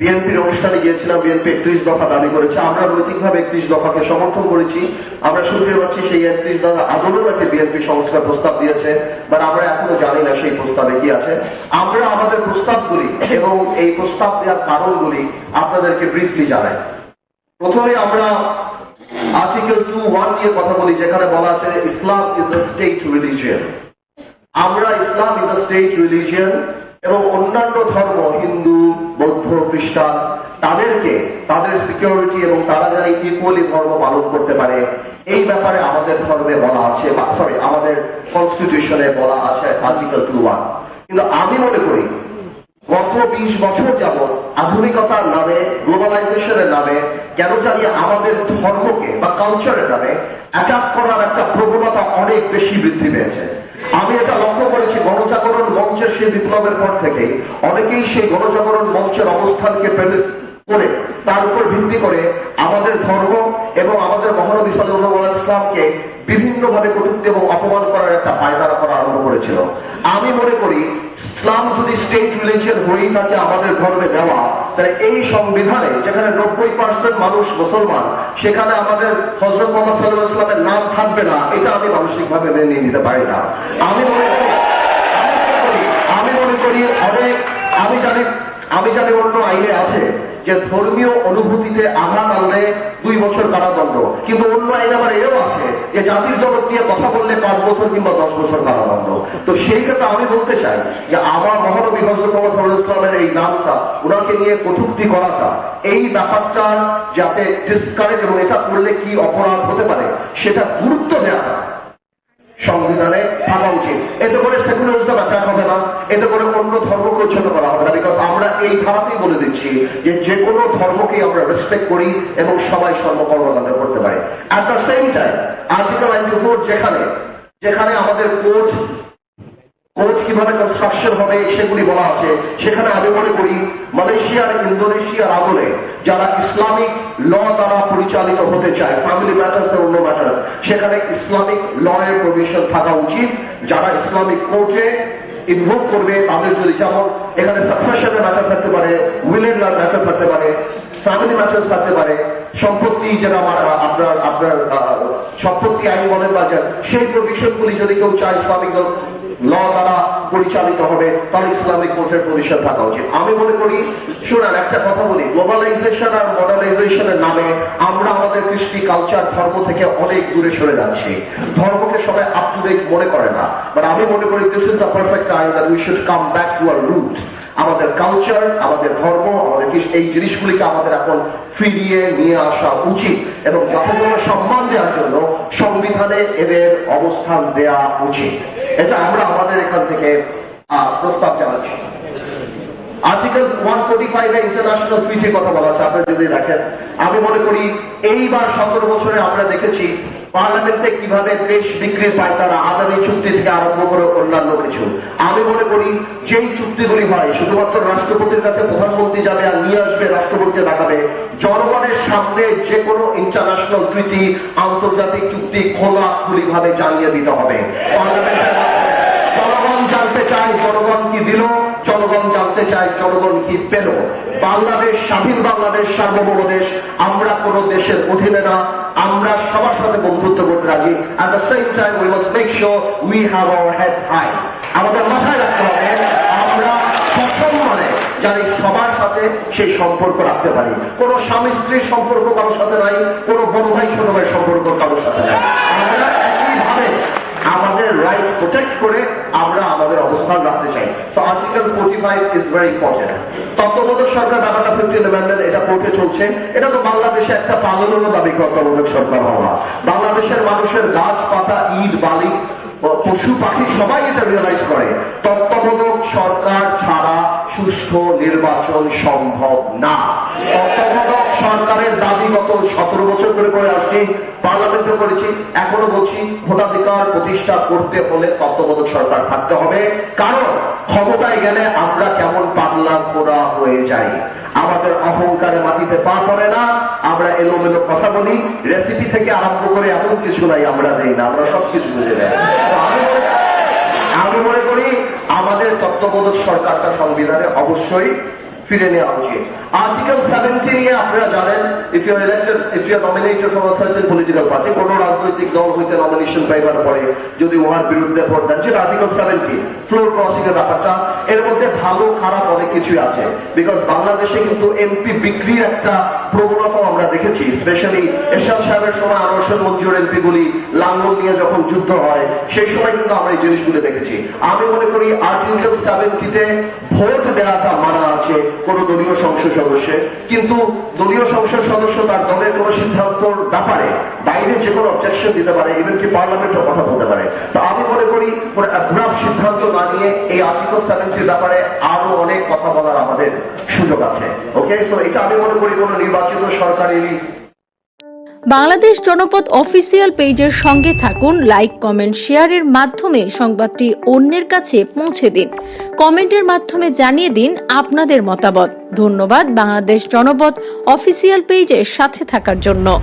বিএনপির অনুষ্ঠানে গিয়েছিলাম, বিএনপি একত্রিশ দফা দাবি করেছে। আমরা নৈতিকভাবে একত্রিশ দফাকে সমর্থন করেছি। আমরা শুনতে পাচ্ছি সেই একত্রিশ দফা আদৌও নাকি বিএনপি সংস্কার প্রস্তাব দিয়েছে বাট আমরা এখনও জানি না সেই প্রস্তাবে কি আছে। আমরা আমাদের প্রস্তাবগুলি এবং এই প্রস্তাব দেওয়ার কারণগুলি আপনাদেরকে ব্রিফলি জানাই। প্রথমে আমরা আর্টিকেল টু ওয়ান নিয়ে কথা বলি, যেখানে বলা আছে Islam is the state religion আমরা Islam is the state religion এবং অন্যান্য ধর্ম, হিন্দু, বৌদ্ধ, খ্রিস্টান, তাদেরকে, তাদের সিকিউরিটি এবং তারা যেন ইকুয়ালি ধর্ম পালন করতে পারে, এই ব্যাপারে আমাদের ধর্মে বলা আছে সরি আমাদের কনস্টিটিউশনে বলা আছে আর্টিকেল টু ওয়ান কিন্তু আমি মনে করি, গত বিশ বছর যাবৎ আধুনিকতার নামে, গ্লোবালাইজেশনের নামে, কেন জানি আমাদের ধর্মকে বা কালচারের নামে অ্যাটাক করার একটা প্রবণতা অনেক বেশি বৃদ্ধি পেয়েছে। আমি এটা লক্ষ্য করেছি, গণজাগরণ মঞ্চের সেই বিপ্লবের পর থেকে। অনেকেই সেই গণজাগরণ মঞ্চের অবস্থানকে প্রেমিস করে, তার উপর ভিত্তি করে আমাদের ধর্ম এবং আমাদের মহানবী সাল্লাহ ইসলামকে বিভিন্নভাবে কটূক্তি এবং অপমান করার একটা পায়তারা করা আরম্ভ করেছিল। আমি মনে করি, ইসলাম যদি স্টেট রিলিজিয়ন হয়েই থাকে আমাদের ধর্মে দেওয়া তাহলে এই সংবিধানে যেখানে নব্বই পার্সেন্ট মানুষ মুসলমান, সেখানে আমাদের হজরত মোহাম্মদ সাল্লাহ ইসলামের নাম থাকবে না। এটা আমি মানসিকভাবে মেনে নিতে পারি না। আমি মনে করি, আমি মনে করি অনেক, আমি জানি আমি জানি অন্য আইনে আছে যে ধর্মীয় অনুভূতিতে আঘাত আনলে দুই বছর কারাদণ্ড। কিন্তু অন্য আইনে আবার এও আছে যে জাতির জগৎ নিয়ে কথা বললে পাঁচ বছর কিংবা দশ বছর কারাদণ্ড। তো সেই ক্ষেত্রে আমি বলতে চাই যে আমার মহানবী হজরত মোহাম্মদ সাল্লাহ ইসলামের এই নামটা ওনাকে নিয়ে কটূক্তি করাটা এই ব্যাপারটা যাতে ডিসকারেজ এবং এটা করলে কি অপরাধ হতে পারে, সেটা গুরুত্ব দেওয়াটা সংবিধানে থাকা উচিত। এতে করে সেকুলারিজম অ্যাটাক হবে না। এতে করে অন্য ধর্মকে উচ্ছেদ করা হবে না বিকজ আমরা এই ধারাতেই বলে দিচ্ছি যে যে কোনো ধর্মকে আমরা রেসপেক্ট করি এবং সবাই সর্বকর্মকাণ্ড করতে পারে। At the same time article ninety four যেখানে যেখানে আমাদের কোর্ট কোচ কীভাবে কনস্ট্রাকশন হবে সেগুলি বলা আছে। সেখানে আমি মনে করি মালয়েশিয়ার, ইন্দোনেশিয়ার আদলে যারা ইসলামিক ল দ্বারা পরিচালিত হতে চায় ফ্যামিলি ম্যাটার্স অন্য ম্যাটার্স সেখানে ইসলামিক ল এর প্রভিশন থাকা উচিত। যারা ইসলামিক কোর্টে ইনভোভ করবে, তাদের যদি যেমন এখানে সাকসেশনের ম্যাটার থাকতে পারে উইলের ম্যাটার থাকতে পারে ফ্যামিলি ম্যাটার্স থাকতে পারে সম্পত্তি আমার আপনার আপনার সম্পত্তি আইন বলেন বা সেই প্রভিশনগুলি যদি কেউ চায় ইসলামিক ল দ্বারা পরিচালিত হবে, তাহলে ইসলামিক কোর্টের পরিষদ থাকা উচিত। আমি মনে করি, শুনেন, একটা কথা বলি, গ্লোবালাইজেশন আর মডার্নাইজেশনের নামে আমরা আমাদের কৃষ্টি কালচার ধর্ম থেকে অনেক দূরে সরে যাচ্ছি। ধর্মকে সবাই আপ টু ডেট মনে করে না। বাট আমি মনে করি this is the perfect time that we should come back to our root আমাদের কালচার আমাদের ধর্ম, আমাদের এই জিনিসগুলিকে আমাদের এখন ফিরিয়ে নিয়ে আসা উচিত এবং যথাযথ সম্মান দেওয়ার জন্য সংবিধানে এদের অবস্থান দেয়া উচিত। এটা আমরা আমাদের এখান থেকে প্রস্তাব জানাচ্ছি। আর্টিকেল ওয়ান ফোর্টি ফাইভে ইন্টারন্যাশনাল ট্রিটির কথা বলা আছে, আপনারা যদি দেখেন, আমি মনে করি এইবার সতেরো বছরে আমরা দেখেছি পার্লামেন্টে কীভাবে দেশ বিক্রির পায় তারা আদানি চুক্তি থেকে আরম্ভ করে অন্যান্য কিছু। আমি মনে করি যেই চুক্তিগুলি হয়, শুধুমাত্র রাষ্ট্রপতির কাছে প্রধানমন্ত্রী যাবে আর নিয়ে আসবে, রাষ্ট্রপতিকে দেখাবে, জনগণের সামনে যে কোনো ইন্টারন্যাশনাল ট্রিটি আন্তর্জাতিক চুক্তি খোলা খুলি ভাবে জানিয়ে দিতে হবে। পার্লামেন্টের জনগণ জানতে চায়, জনগণ কি দিল? জনগণ জানতে চায় জনগণ কি পেল। বাংলাদেশ, স্বাধীন বাংলাদেশ সার্বভৌম দেশ আমরা কোন দেশের অধীনে না, আমরা সবার সাথে বন্ধুত্ব করতে রাজি। At the same time we must make sure we have our head high আমাদের মাথায় রাখতে হবে, আমরা সসম্মানে যারা সবার সাথে সেই সম্পর্ক রাখতে পারি। কোন স্বামী স্ত্রীর সম্পর্ক কারোর সাথে নাই, কোন বড় ভাই ছোট ভাই সম্পর্ক কারোর সাথে নাই। আমরা একইভাবে আমাদের রাইট প্রোটেক্ট করে আমরা আমাদের অবস্থান রাখতে চাই। তো article forty five is very important তত্ত্বাবধায়ক সরকার ব্যাপারটা ফিফটিন অ্যামেন্ডমেন্ট এটা কোর্টে চলছে। এটা তো বাংলাদেশে একটা পালনেরও দাবি তত্ত্বাবধায়ক সরকার হওয়া। বাংলাদেশের মানুষের গাছপাতা, ইট, বালি পশু, পাখি, সবাই এটা রিয়েলাইজ করে। তত্ত্বাবধায়ক সরকার ছাড়া সুষ্ঠু নির্বাচন সম্ভব না। তত্ত্বাবধায়ক সরকারের দাবি গত সতেরো বছর ধরে করে আসছি, পার্লামেন্টে করেছি, এখনও বলছি ভোটাধিকার প্রতিষ্ঠা করতে হলে তত্ত্বাবধায়ক সরকার থাকতে হবে। কারণ ক্ষমতায় গেলে আমরা কেমন পাগলা করা হয়ে যাই। আমাদের অহংকারে মাটিতে পা পড়ে না। আমরা এলোমেলো কথা বলি রেসিপি থেকে আরম্ভ করে এমন কিছু নাই আমরা দেই না, আমরা সবকিছু বুঝে দেয় আমি মনে- আমি মনে করি আমাদের তত্ত্বাবধায়ক সরকারটা সংবিধানে অবশ্যই ফিরে নেওয়া উচিত আর্টিকেল সেভেন্টি নিয়ে আপনারা জানেন if you elected if you nominated from certain political party কোন রাজনৈতিক দল হইতে নমিনেশন পাইবার পরে যদি উহার বিরুদ্ধে ভোট দেন, যেটা আর্টিকেল সেভেন্টি ফ্লোর ক্রসিং এর ব্যাপারটা, এর মধ্যে ভালো, খারাপ অনেক কিছুই আছে। বিকজ বাংলাদেশে কিন্তু এমপি বিক্রির একটা প্রবণতাও আমরা দেখেছি স্পেশালি এরশাদ সাহেবের সময় আনোয়ার মঞ্জুর এমপি গুলি লাঙ্গল নিয়ে যখন যুদ্ধ হয়, সেই সময় কিন্তু আমরা এই জিনিসগুলো দেখেছি। আমি মনে করি আর্টিকেল সেভেন্টিতে ভোট দেওয়াটা মানা আছে। কোন দলীয় সংসদ সদস্যের। কিন্তু দলীয় সংসদ সদস্য তার দলের কোন সিদ্ধান্তর ব্যাপারে বাইরে যে কোনো অবজেকশন দিতে পারে ইভেন কি পার্লামেন্টও কথা বলতে পারে। তো আমি মনে করি, কোনো অ্যাব্রাপ সিদ্ধান্ত না নিয়ে এই আর্টিকেল সেভেন্টির ব্যাপারে আরও অনেক কথা বলার আমাদের সুযোগ আছে। ওকে তো এটা আমি মনে করি কোনো নির্বাচিত সরকারেরই বাংলাদেশ জনপদ অফিসিয়াল পেজের সঙ্গে থাকুন, লাইক, কমেন্ট, শেয়ারের মাধ্যমে সংবাদটি অন্যের কাছে পৌঁছে দিন। কমেন্টের মাধ্যমে জানিয়ে দিন আপনাদের মতামত। ধন্যবাদ বাংলাদেশ জনপদ অফিসিয়াল পেজের সাথে থাকার জন্য।